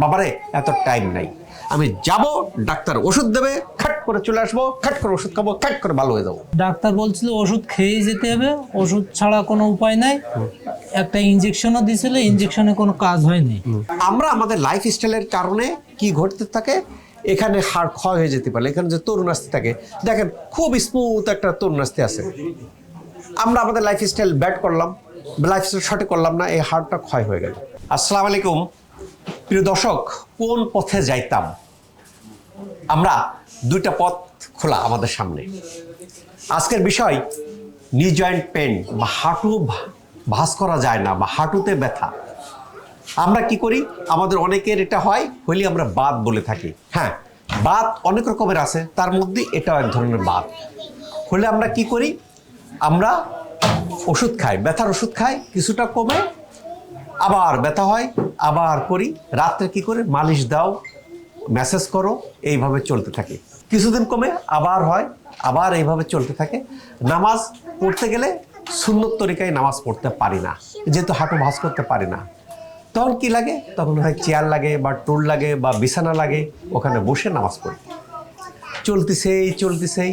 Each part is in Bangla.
বাবারে এত টাইম নাই। আমি যাব ডাক্তার ওষুধ দেবে খাট করে চলে আসব খাট করে ওষুধ খাব খাট করে ভালো হয়ে যাব। ডাক্তার বলছিল ওষুধ খেয়ে যেতে হবে ওষুধ ছাড়া কোনো উপায় নাই। একটা ইঞ্জেকশনও দিছিল ইঞ্জেকশনে কোনো কাজ হয়নি। আমরা আমাদের লাইফ স্টাইলের কারণে কি ঘটতে থাকে এখানে হাড় ক্ষয় হয়ে যেতে পারে এখানে যে তরুণ আসতে থাকে। দেখেন খুব স্মুথ একটা তরুণ আসতে আছে। আমরা আমাদের লাইফ স্টাইল ব্যাড করলাম লাইফ স্টাইল সঠিক করলাম না এই হাড়টা ক্ষয় হয়ে গেল। আসসালামু আলাইকুম। প্রিয় দর্শক, কোন পথে যাইতাম? আমরা দুইটা পথ খোলা আমাদের সামনে। আজকের বিষয় নি জয়েন্ট পেন, বা হাঁটু ভা- ভাঁজ করা যায় না, বা হাঁটুতে ব্যথা। আমরা কি করি? আমাদের অনেকের এটা হয়, হইলে আমরা বাত বলে থাকি। হ্যাঁ বাত অনেক রকমের আছে, তার মধ্যে এটাও এক ধরনের বাত। হলে আমরা কি করি? আমরা ওষুধ খাই, ব্যথার ওষুধ খাই, কিছুটা কমে আবার ব্যথা হয়, আবার করি। রাত্রে কি করে? মালিশ দাও, মেসেজ করো, এইভাবে চলতে থাকে। কিছুদিন কমে আবার হয়, আবার এইভাবে চলতে থাকে। নামাজ পড়তে গেলে সুন্দর তরিকায় নামাজ পড়তে পারি না। যেহেতু হাঁটু ভাঁজ করতে পারি না। তখন কি লাগে? তখন হয় চেয়ার লাগে বা টুল লাগে বা বিছানা লাগে, ওখানে বসে নামাজ পড়ি। চলতেছেই চলতেছেই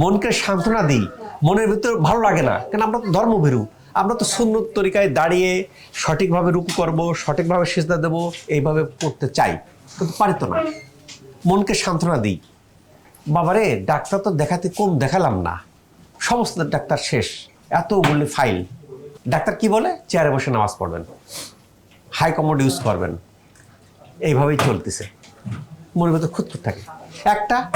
মনকে সান্ত্বনা দিই। মনের ভিতর ভালো লাগে না। কেন? আমরা তো ধর্মভীরু। আমরা তো সুন্নত তরিকায় দাঁড়িয়ে সঠিকভাবে রুকু করব, সঠিকভাবে সেজদা দেব, এইভাবে করতে চাই। কিন্তু পারি তো না। মনকে সান্ত্বনা দিই। বাবারে, ডাক্তার তো দেখাতে কম দেখালাম না। সমস্ত ডাক্তার শেষ। এত এতগুলি ফাইল। ডাক্তার কি বলে? চেয়ারে বসে নামাজ পড়বেন। হাই কমোড ইউজ করবেন। এইভাবেই চলতেছে। মনের ভিতরে খুঁতখুত থাকে। একটা,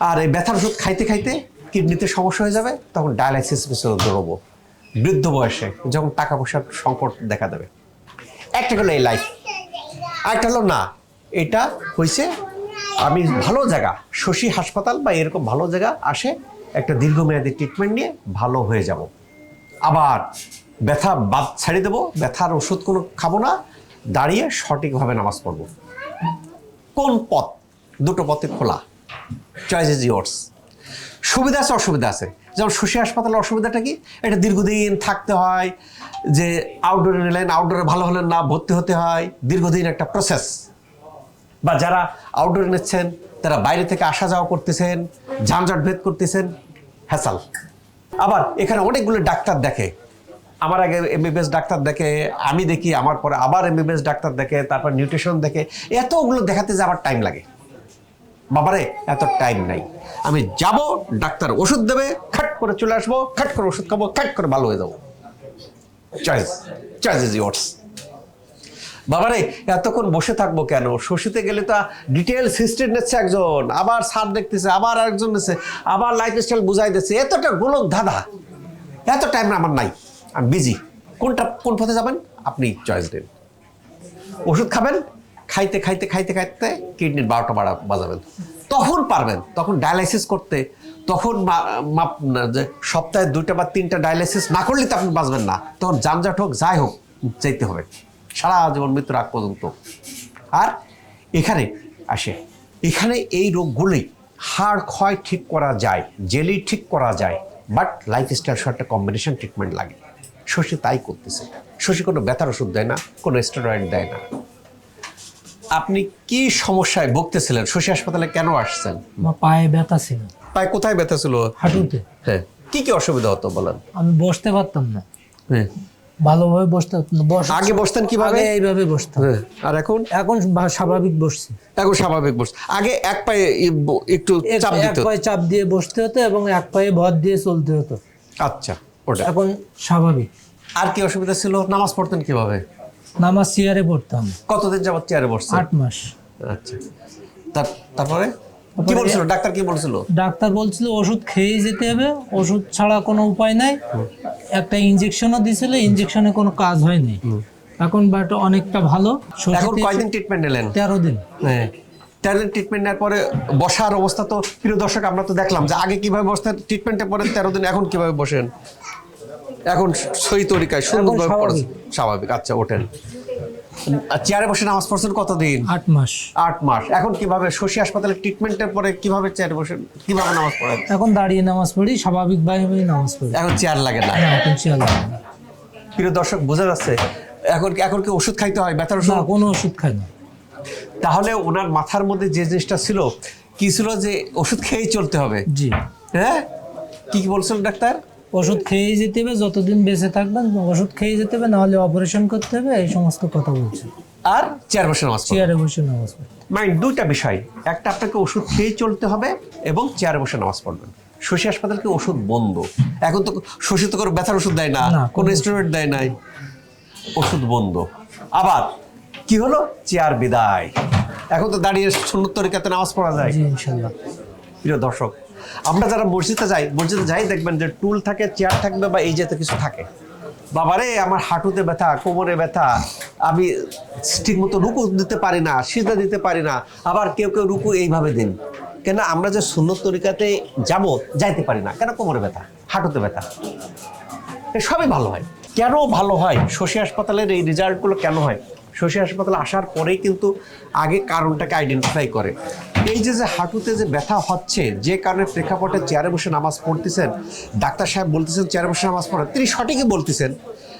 আর এই ব্যথার ওষুধ খাইতে খাইতে কিডনিতে সমস্যা হয়ে যাবে, তখন ডায়ালাইসিস পিছনে দৌড়বো বৃদ্ধ বয়সে যখন টাকা পয়সার সংকট দেখা দেবে। একটা হলো এই লাইফ আরেকটা হলো না। এটা হয়েছে আমি ভালো জায়গা, শশী হাসপাতাল বা এরকম ভালো জায়গা আসে, একটা দীর্ঘমেয়াদী ট্রিটমেন্ট নিয়ে ভালো হয়ে যাব। আবার ব্যথা বাদ ছাড়িয়ে দেবো, ব্যথার ওষুধ কোনো খাব না, দাঁড়িয়ে সঠিকভাবে নামাজ পড়ব। কোন পথ? দুটো পথে খোলা। চয়েস ইজ ইয়োর্স সুবিধা আছে, অসুবিধা আছে। যেমন শশী হাসপাতালের অসুবিধাটা কি? এটা দীর্ঘদিন থাকতে হয় যে আউটডোরে নিলেন আউটডোরে ভালো হলেন না ভর্তি হতে হয়, দীর্ঘদিন একটা প্রসেস বা যারা আউটডোরে নিচ্ছেন, তারা বাইরে থেকে আসা যাওয়া করতেছেন, যানজট ভেদ করতেছেন হ্যাসাল আবার এখানে অনেকগুলো ডাক্তার দেখে। আমার আগে এমবিবিএস ডাক্তার দেখে, আমি দেখি, আমার পরে আবার এমবিবিএস ডাক্তার দেখে, তারপর নিউট্রিশন দেখে, এতগুলো দেখাতে যে যাওয়ার টাইম লাগে। বাবারে, এত টাইম নাই। আমি যাব, ডাক্তার ওষুধ দেবে, খাট করে চলে আসব, খাট করে ওষুধ খাব, খাট করে ভালো হয়ে যাব। চয়েস চয়েস ইজ ইয়োর্স বাবারে, এতক্ষণ বসে থাকব কেন? শশীতে গেলে তো ডিটেল সিস্টেম নিচ্ছে একজন, আবার সার দেখতেছে, আবার আরেকজন নিচ্ছে, আবার লাইফ স্টাইল বুঝাই দিচ্ছে। এতটা গোলক ধাঁধা, এত টাইম আমার নাই। আমি বিজি কোনটা, কোন পথে যাবেন? আপনি চয়েস দিন। ওষুধ খাবেন খাইতে খাইতে খাইতে খাইতে কিডনির বারোটা বাড়া বাজাবেন। তখন পারবেন, তখন ডায়ালাইসিস করতে, তখন যে সপ্তাহে দুইটা বা তিনটা ডায়ালাইসিস না করলে তো আপনি বাঁচবেন না। তখন জামজাট হোক, যাই হোক, যেতে হবে। সারা জীবন মৃত্যুর আগ পর্যন্ত। আর এখানে আসে, এখানে এই রোগগুলি হাড় ক্ষয় ঠিক করা যায়, জেলি ঠিক করা যায় বাট লাইফ স্টাইল একটা কম্বিনেশন ট্রিটমেন্ট লাগে। শশী তাই করতেছে। শশী কোনো ব্যথার ওষুধ দেয় না, কোনো স্টেরয়েড দেয় না। আপনি কি সমস্যায় ভুগতেছিলেন? শশী হাসপাতালে কেন আসছেন? আমার পায়ে ব্যথা ছিল। পায়ে কোথায় ব্যথা ছিল? হাঁটুতে। হ্যাঁ। কি কি অসুবিধা হতো বলেন? আমি বসতে পারতাম না। হ্যাঁ। ভালোভাবে বসতে বস আগে বসতেন কীভাবে? এইভাবে বসতাম। হ্যাঁ। আর এখন? এখন স্বাভাবিক বসছি। এখন স্বাভাবিক বস আগে এক পায়ে একটু এক চাপ এক পায়ে চাপ দিয়ে বসতে হতো এবং এক পায়ে ভর দিয়ে চলতে হতো। আচ্ছা ওটা। এখন স্বাভাবিক। আর কি অসুবিধা ছিল? নামাজ পড়তেন কীভাবে? নামাজ চেয়ারে পড়তাম। কতদিন যাবত চেয়ারে বসছেন? আট মাস। আচ্ছা। তারপরে? কি বলছিল? ডাক্তার কি বলছিল? ডাক্তার বলছিল ওষুধ খেয়েই যেতে হবে। ওষুধ ছাড়া কোনো উপায় নাই। একটা ইঞ্জেকশনও দিছিল ইঞ্জেকশনে কোনো কাজ হয়নি। এখন বাট অনেকটা ভালো। এখন কয়দিন ট্রিটমেন্ট নিলেন? তেরো দিন। হ্যাঁ। তেরো ট্রিটমেন্ট নেওয়ার পরে বসার অবস্থা তো প্রিয় দর্শক আমরা তো দেখলাম যে আগে কীভাবে বসতেন ট্রিটমেন্টের পরে তেরো দিন এখন কীভাবে বসেন? এখন সই তরিকায় সুন্দরভাবে স্বাভাবিক। স্বাভাবিক। আচ্ছা ওঠেন। আর চেয়ারে বসে নামাজ পড়ছেন কতদিন? আট মাস। আট মাস। এখন কীভাবে শশী হাসপাতালে ট্রিটমেন্টের পরে কীভাবে চেয়ারে বসেন কীভাবে নামাজ পড়েন? এখন দাঁড়িয়ে নামাজ পড়ি স্বাভাবিকভাবেই নামাজ পড়ি। এখন চেয়ার লাগে না? এখন চেয়ার লাগে না। প্রিয় দর্শক বোঝা যাচ্ছে এখন এখন কি ওষুধ খাইতে হয়? ব্যথার ওষুধ কোনো ওষুধ খাই না। তাহলে ওনার মাথার মধ্যে যে জিনিসটা ছিল কি ছিল যে ওষুধ খেয়েই চলতে হবে? জি। হ্যাঁ? কি কি বলছিল ডাক্তার? ওষুধ খেয়েই যেতে হবে যতদিন বেঁচে থাকবেন ওষুধ খেয়ে যেতে হবে নাহলে অপারেশন করতে হবে এই সমস্ত কথা বলছে। আর চেয়ার বসে নামাজ। চেয়ারে বসে নামাজ। মাইন্ড দুইটা বিষয় একটা আপনাকে ওষুধ খেয়ে চলতে হবে এবং চেয়ারে বসে নামাজ পড়বেন। শশী হাসপাতালকে ওষুধ বন্ধ। এখন তো শশী তো কোনো ব্যথার ওষুধ দেয় না কোনো স্টেরয়েড দেয় নাই। ওষুধ বন্ধ। আবার কি হলো? চেয়ার বিদায়। এখন তো দাঁড়িয়ে সুন্নত তরিকাতে নামাজ পড়া যায়। প্রিয় দর্শক আমরা যারা মসজিদে যাই মসজিদে যাই দেখবেন যে টুল থাকে, চেয়ার থাকবে বা এই জাতীয় কিছু থাকে। বাবারে, আমার হাঁটুতে ব্যথা, কোমরে ব্যথা, আমি ঠিক মতো রুকু দিতে পারি না সিদ্ধা দিতে পারি না, আবার কেউ কেউ রুকু এইভাবে দিন। কেন আমরা যে সুন্নত তরিকাতে যাব, যাইতে পারি না। কেন কোমরে ব্যথা, হাঁটুতে ব্যথা? সবই ভালো হয়। কেন ভালো হয়? শশী হাসপাতালের এই রেজাল্টগুলো কেন হয়? শশী হাসপাতালে আসার পরেই কিন্তু আগে কারণটাকে আইডেন্টিফাই করে। এই যে যে হাঁটুতে যে ব্যথা হচ্ছে, যে কারণে প্রেক্ষাপটে চেয়ারে বসে নামাজ পড়তেছেন, ডাক্তার সাহেব বলতেছেন চেয়ারে বসে নামাজ পড়েন, তিনি সঠিকই বলতেছেন।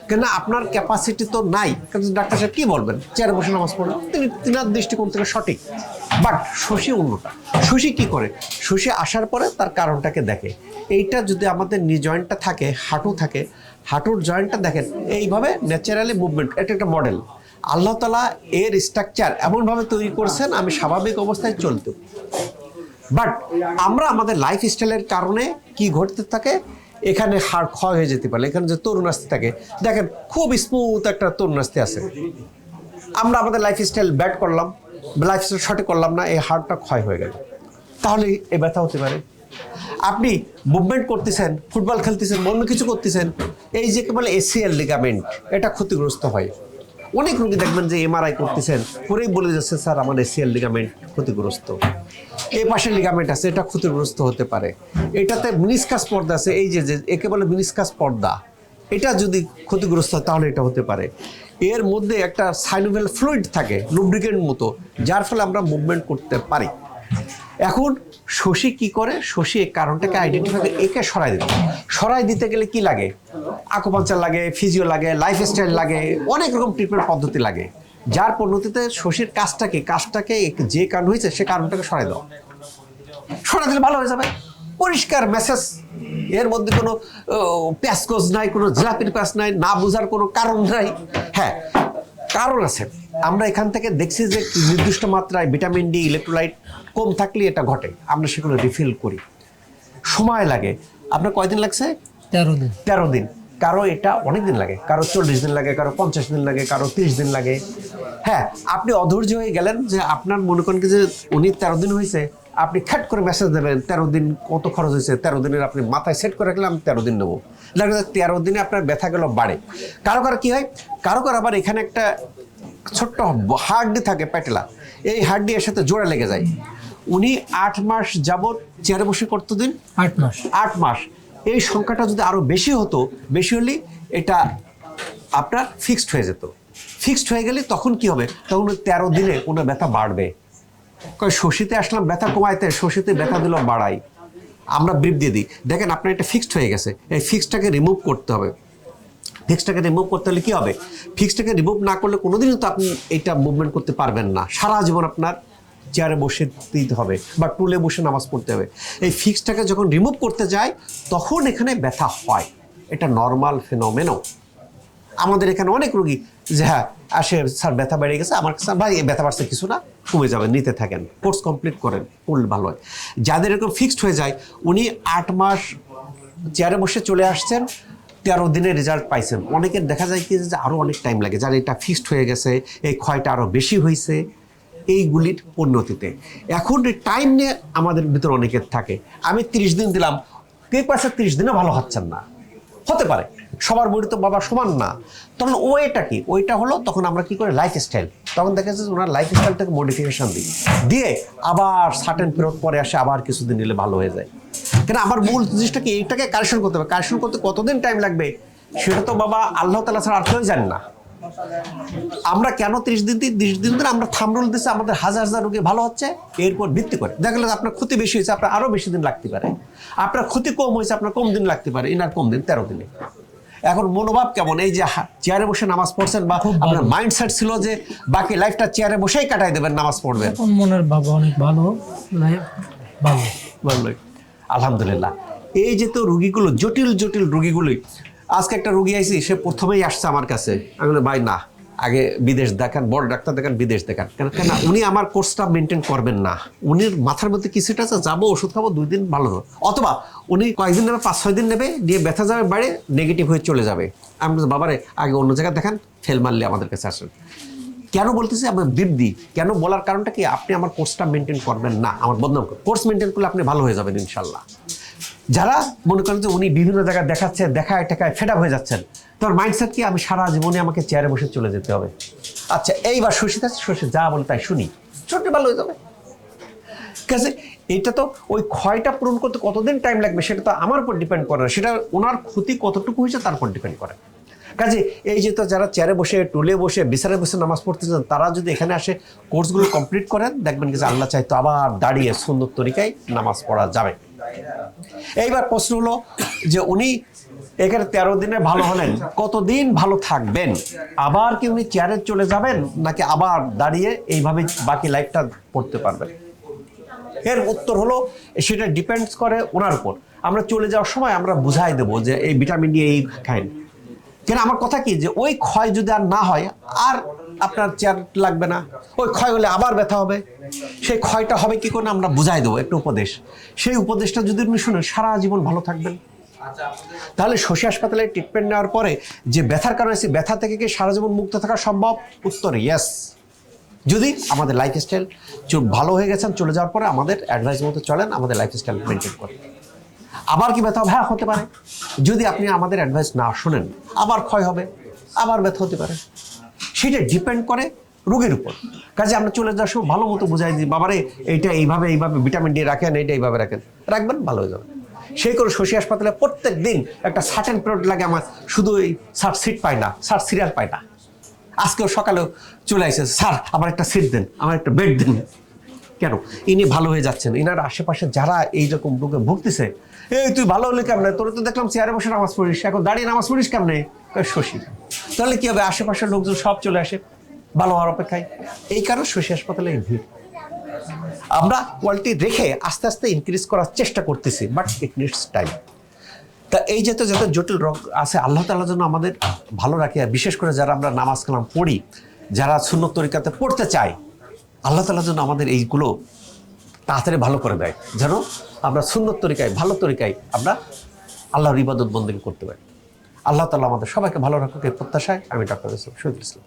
কেন আপনার ক্যাপাসিটি তো নাই। কিন্তু ডাক্তার সাহেব কি বলবেন? চেয়ারে বসে নামাজ পড়েন তিনি তিনার দৃষ্টিকোণ থেকে সঠিক। বাট শশী অন্যটা। শশী কি করে? শশী আসার পরে তার কারণটাকে দেখে। এইটা যদি আমাদের নি জয়েন্টটা থাকে, হাঁটু থাকে, হাঁটুর জয়েন্টটা দেখেন, এইভাবে ন্যাচারালি মুভমেন্ট এটা একটা মডেল আল্লাহ তালা এর স্ট্রাকচার এমনভাবে তৈরি করছেন, আমি স্বাভাবিক অবস্থায় চলত। বাট আমরা আমাদের লাইফ স্টাইলের কারণে কি ঘটতে থাকে? এখানে হাড় ক্ষয় হয়ে যেতে পারে, এখানে যে তরুণ আসতে থাকে। দেখেন, খুব স্মুথ একটা তরুণ আসতে আছে। আমরা আমাদের লাইফ স্টাইল ব্যাট করলাম লাইফ স্টাইল সঠিক করলাম না, এই হাড়টা ক্ষয় হয়ে গেল। তাহলে এ ব্যথা হতে পারে। আপনি মুভমেন্ট করতেছেন ফুটবল খেলতেছেন, অন্য কিছু করতেছেন, এই যে বলে এসিএল লিগামেন্ট এটা ক্ষতিগ্রস্ত হয়। অনেক রোগী দেখবেন যে এমআরআই করতেছেন করেই বলে যাচ্ছে স্যার আমার এসিএল লিগামেন্ট ক্ষতিগ্রস্ত। এই পাশে লিগামেন্ট আছে, এটা ক্ষতিগ্রস্ত হতে পারে। এটাতে মিনিসকাস পর্দা আছে, এই যে যে একে বলে মিনিসকাস পর্দা। এটা যদি ক্ষতিগ্রস্ত হয়, তাহলে এটা হতে পারে। এর মধ্যে একটা সাইনোভেল ফ্লুইড থাকে লুব্রিকেন্ট মতো, যার ফলে আমরা মুভমেন্ট করতে পারি। এখন শশী কি করে? শশী এই কারণটাকে আইডেন্টিফাই একে সরাই দিতে সরাই দিতে গেলে কি লাগে? আকুপাঞ্চার লাগে ফিজিও লাগে লাইফ স্টাইল লাগে, অনেক রকম ট্রিটমেন্ট পদ্ধতি লাগে। যার পদ্ধতিতে শশীর কাজটাকে কাজটাকে, যে কারণ হয়েছে, সে কারণটাকে সরাই দাও। সরাই দিলে ভালো হয়ে যাবে। পরিষ্কার মেসেজ এর মধ্যে কোনো প্যাসকোজ নাই, কোনো জিলাপির প্যাস নাই, না বোঝার কোনো কারণ নাই। হ্যাঁ কারণ আছে। আমরা এখান থেকে দেখছি যে নির্দিষ্ট মাত্রায় ভিটামিন ডি ইলেকট্রোলাইট কম থাকলে এটা ঘটে। আমরা সেগুলো রিফিল করি। সময় লাগে। আপনার কয়দিন লাগছে? তেরো দিন। তেরো দিন। কারও এটা অনেক দিন লাগে। কারও চল্লিশ দিন লাগে কারও পঞ্চাশ দিন লাগে কারও তিরিশ দিন লাগে। হ্যাঁ আপনি অধৈর্য হয়ে গেলেন যে আপনার মনে করেন কি যে উনি তেরো দিন হয়েছে আপনি খ্যাট করে মেসেজ দেবেন তেরো দিন কত খরচ হয়েছে তেরো দিনের আপনি মাথায় সেট করে রাখলে আমি তেরো দিন নেব। লাগে তেরো দিনে আপনার ব্যথাগুলো বাড়ে। কারও কারও কি হয়? কারও কারও আবার এখানে একটা ছোট্ট হাড্ডি থাকে প্যাটেলা। এই হাড্ডি এর সাথে জোড়া লেগে যায়। উনি আট মাস যাবৎ চেয়ারে বসে করতো দিন? আট মাস। আট মাস। এই সংখ্যাটা যদি আরও বেশি হতো বেশি হলে এটা আপনার ফিক্সড হয়ে যেত। ফিক্সড হয়ে গেলে তখন কি হবে? তখন ওই তেরো দিনে ওনার ব্যথা বাড়বে। কয় শশীতে আসলাম ব্যথা কমাইতে শশীতে ব্যথা দিল বাড়াই। আমরা ব্রিফ দিয়ে দিই। দেখেন, আপনার এটা ফিক্সড হয়ে গেছে। এই ফিক্সডটাকে রিমুভ করতে হবে। ফিক্সটাকে রিমুভ করতে হলে কী হবে? ফিক্সটাকে রিমুভ না করলে কোনোদিনও তো আপনি এটা মুভমেন্ট করতে পারবেন না। সারা জীবন আপনার চেয়ারে বসে দিতে হবে বা টুলে বসে নামাজ পড়তে হবে। এই ফিক্সটাকে যখন রিমুভ করতে যায়, তখন এখানে ব্যথা হয়। এটা নর্মাল ফেনোমেনো আমাদের এখানে অনেক রুগী যে হ্যাঁ আসে, স্যার ব্যথা বেড়ে গেছে, আমার স্যার ভাই ব্যথা বাড়ছে কিছু না, কমে যাবে নিতে থাকেন, কোর্স কমপ্লিট করেন করলে ভালো হয়। যাদের এরকম ফিক্সড হয়ে যায়, উনি আট মাস, চেয়ারে বসে চলে আসছেন, তেরো দিনের রেজাল্ট পাইছেন। অনেকের দেখা যায় কি যে আরও অনেক টাইম লাগে, যার এটা ফিক্সড হয়ে গেছে, এই ক্ষয়টা আরও বেশি হয়েছে এইগুলির উন্নতিতে এখন টাইম নিয়ে আমাদের ভিতরে অনেকের থাকে। আমি তিরিশ দিন দিলাম কে পাশে তিরিশ দিনে ভালো হচ্ছেন না। হতে পারে। সবার বডি তো বাবা সমান না। তখন ওয়েটা কি? ওইটা হলো তখন আমরা কি করি? লাইফ স্টাইল তখন দেখা যাচ্ছে ওনার লাইফ স্টাইলটাকে মডিফিকেশন দিই। দিয়ে আবার সার্টেন পিরিয়ড পরে আসে আবার কিছুদিন নিলে ভালো হয়ে যায়। কেন? আমার মূল জিনিসটা কি? এইটাকে কারেকশন করতে হবে। কারেকশন করতে কতদিন টাইম লাগবে? সেটা তো বাবা আল্লাহ তালা ছাড়া আর কেউ জানে না। আমরা কেন ত্রিশ দিন ত্রিশ দিন ধরে আমরা থামরুল দিচ্ছি আমাদের হাজার হাজার রোগী ভালো হচ্ছে, এরপর ভিত্তি করে। দেখা গেলো আপনার ক্ষতি বেশি হয়েছে, আপনার আরও বেশি দিন লাগতে পারে। আপনার ক্ষতি কম হয়েছে, আপনার কম দিন লাগতে পারে। এনার কম দিন তেরো দিনে। এখন মনোভাব কেমন? এই যে চেয়ারে বসে নামাজ পড়ছেন বা আপনার মাইন্ডসেট ছিল যে বাকি লাইফটা চেয়ারে বসেই কাটাই দেবেন নামাজ পড়বেন। এখন মনের বাবা অনেক ভালো লাইফ ভালো। ভালোই। আলহামদুলিল্লাহ। এই যে তো রুগীগুলো জটিল জটিল রুগীগুলোই। আজকে একটা রুগী আইছি সে প্রথমেই আসছে আমার কাছে। আমি ভাই না। আগে বিদেশ দেখান, বড় ডাক্তার দেখান, বিদেশ দেখান। কেন কেন উনি আমার কোর্সটা মেনটেন করবেন না। উনি মাথার মধ্যে কিছুটা আছে, যাব, ওষুধ খাব, দুই দিন ভালো। অথবা উনি কয়েকদিন নেবে, পাঁচ ছয় দিন নেবে দিয়ে ব্যথা যাবে বাড়ে নেগেটিভ হয়ে চলে যাবে। আমি বাবারে, আগে অন্য জায়গায় দেখান, ফেল মারলে আমাদের কাছে আসেন কেন বলতেছি আমার বৃদ্ধি কেন বলার কারণটা কি, আপনি আমার কোর্সটা মেনটেন করবেন না। আমার বদনাম কোর্স মেনটেন করলে আপনি ভালো হয়ে যাবেন, ইনশাল্লাহ। যারা মনে করেন যে উনি বিভিন্ন জায়গায় দেখাচ্ছে, দেখায় টেকায় ফেড হয়ে যাচ্ছেন তোমার মাইন্ডসেট কি? আমি সারা জীবনে আমাকে চেয়ারে বসে চলে যেতে হবে। আচ্ছা এইবার শশীতে শশী যা বলে তাই শুনি। ছোট ভালো হয়ে যাবে। কাজে এটা তো ওই ক্ষয়টা পূরণ করতে কতদিন টাইম লাগবে সেটা তো আমার উপর ডিপেন্ড করে না। সেটা ওনার ক্ষতি কতটুকু হয়েছে তার উপর ডিপেন্ড করে। কাজে এই যে তো যারা চেয়ারে বসে টুলে বসে বিছানায় বসে নামাজ পড়তেছেন তারা যদি এখানে আসে কোর্সগুলো কমপ্লিট করেন, দেখবেন কি আল্লাহ চাইতো আবার দাঁড়িয়ে সুন্দর তরিকায় নামাজ পড়া যাবে। এইবার প্রশ্ন হলো যে উনি এখানে তেরো দিনে ভালো হলেন। কতদিন ভালো থাকবেন? আবার কি উনি চেয়ারে চলে যাবেন, নাকি আবার দাঁড়িয়ে এইভাবে বাকি লাইফটা পড়তে পারবেন? এর উত্তর হলো, সেটা ডিপেন্ডস করে ওনার উপর। আমরা চলে যাওয়ার সময় আমরা বুঝাই দেবো যে এই ভিটামিন ডি এই খাইন। কেন আমার কথা কি যে ওই ক্ষয় যদি আর না হয়, আর আপনার চেয়ার লাগবে না। ওই ক্ষয় হলে আবার ব্যথা হবে। সেই ক্ষয়টা হবে কি করে আমরা বুঝাই দেবো, একটা উপদেশ। সেই উপদেশটা যদি আপনি শুনেন, সারা জীবন ভালো থাকবেন। তাহলে শশী হাসপাতালে ট্রিটমেন্ট নেওয়ার পরে যে ব্যথার কারণে সেই ব্যথা থেকে কি সারা জীবন মুক্ত থাকা সম্ভব? উত্তর ইয়েস যদি আমাদের লাইফ লাইফস্টাইল ভালো হয়ে গেছেন চলে যাওয়ার পরে আমাদের অ্যাডভাইস মতো চলেন, আমাদের লাইফস্টাইল মেনটেন করেন। আবার কি ব্যথা? হ্যাঁ হতে পারে। যদি আপনি আমাদের অ্যাডভাইস না শোনেন, আবার ক্ষয় হবে, আবার ব্যথা হতে পারে। সেটা ডিপেন্ড করে রোগের উপর। কাজে আমরা চলে যাওয়ার সময় ভালো মতো বুঝাই দিই, বাবারে, এইটা এইভাবে এইভাবে ভিটামিন ডি রাখেন, এইটা এইভাবে রাখেন। রাখবেন, ভালো হয়ে যাবে। সেই করে শশী হাসপাতালে প্রত্যেক দিন একটা সার্টেন পিরিয়ড লাগে আমার, শুধু এই সার সিট পায় না সার সিরিয়াল পায় না। আজকেও সকালেও চলে আসে, স্যার, আমার একটা সিট দেন, আমার একটা বেড দেন। কেন? ইনি ভালো হয়ে যাচ্ছেন। ইনার আশেপাশে যারা এইরকম রোগে ভুগতেছে, এই, তুই ভালো হলে কেমনে? তোর তো দেখলাম চেয়ারে বসে নামাজ পড়িস, এখন দাঁড়িয়ে নামাজ পড়িস কেমনে? শশী, তাহলে কি হবে? আশেপাশের লোকজন সব চলে আসে, ভালো হওয়ার অপেক্ষায়? এই কারণে শশী হাসপাতালে ভিড় আমরা কোয়ালিটি রেখে আস্তে আস্তে ইনক্রিজ করার চেষ্টা করতেছি বাট ইট নিডস টাইম তা এই যে তো যত জটিল রোগ আছে, আল্লাহ তাআলা যেন আমাদের ভালো রাখে। বিশেষ করে যারা আমরা নামাজ কালাম পড়ি, যারা শূন্য তরিকাতে পড়তে চাই আল্লাহ তাআলা যেন আমাদের এইগুলো তাড়াতাড়ি ভালো করে দেয়। যেন আমরা সুন্দর তরিকায়, ভালো তরিকায় আমরা আল্লাহর ইবাদত বন্দী করতে পারি। আল্লাহ তালা আমাদের সবাইকে ভালো রাখুক, এই প্রত্যাশায় আমি ডক্টর ইসলাম, শহীদুল ইসলাম।